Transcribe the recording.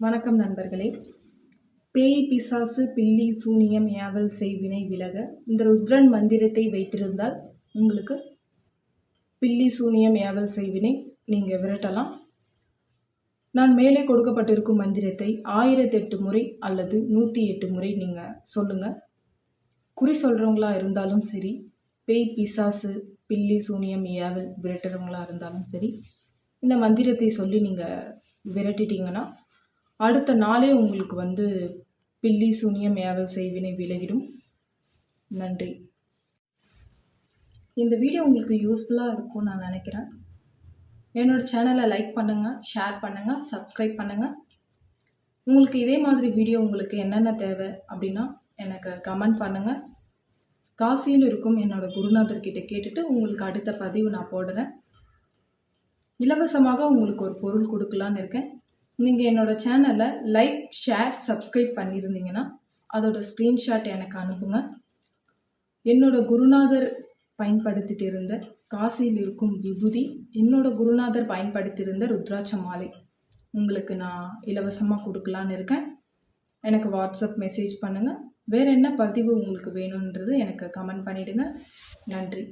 வணக்கம் நண்பர்களே. பேய் பிசாசு பில்லி சூனியம் ஏவல் செய்வினை விலக இந்த ருத்ரன் மந்திரத்தை வைத்திருந்தால் உங்களுக்கு பில்லி சூனியம் ஏவல் செய்வினை நீங்கள் விரட்டலாம். நான் மேலே கொடுக்கப்பட்டிருக்கும் மந்திரத்தை ஆயிரத்தெட்டு முறை அல்லது நூற்றி எட்டு முறை நீங்கள் சொல்லுங்கள் குறி சொல்கிறவங்களா இருந்தாலும் சரி பேய் பிசாசு பில்லி சூனியம் ஏவல் விரட்டுறவங்களா இருந்தாலும் சரி இந்த மந்திரத்தை சொல்லி நீங்கள் விரட்டிட்டீங்கன்னா அடுத்த நாளே உங்களுக்கு வந்து பில்லி சூனியம் ஏவல் செய்வினை விலகிடும். நன்றி. இந்த வீடியோ உங்களுக்கு யூஸ்ஃபுல்லாக இருக்கும்னு நான் நினைக்கிறேன். என்னோடய சேனலை லைக் பண்ணுங்கள் ஷேர் பண்ணுங்கள் சப்ஸ்கிரைப் பண்ணுங்கள் உங்களுக்கு இதே மாதிரி வீடியோ உங்களுக்கு என்னென்ன தேவை அப்படின்னா எனக்கு கமெண்ட் பண்ணுங்கள் காசியில் இருக்கும் என்னோடய குருநாதர்கிட்ட கேட்டுட்டு உங்களுக்கு அடுத்த பதிவு நான் போடுறேன். இலவசமாக உங்களுக்கு ஒரு பொருள் கொடுக்கலான்னு இருக்கேன். நீங்கள் என்னோடய சேனலை லைக் ஷேர் சப்ஸ்கிரைப் பண்ணியிருந்தீங்கன்னா அதோட ஸ்க்ரீன்ஷாட் எனக்கு அனுப்புங்க. என்னோட குருநாதர் பயன்படுத்திட்டு இருந்த காசியில் இருக்கும் விபூதி என்னோட குருநாதர் பயன்படுத்தியிருந்த ருத்ராட்ச மாலை. உங்களுக்கு நான் இலவசமாக கொடுக்கலான்னு இருக்கேன். எனக்கு வாட்ஸ்அப் மெசேஜ் பண்ணுங்கள் வேறு என்ன பதிவு உங்களுக்கு வேணுன்றது எனக்கு கமெண்ட் பண்ணிவிடுங்க நன்றி.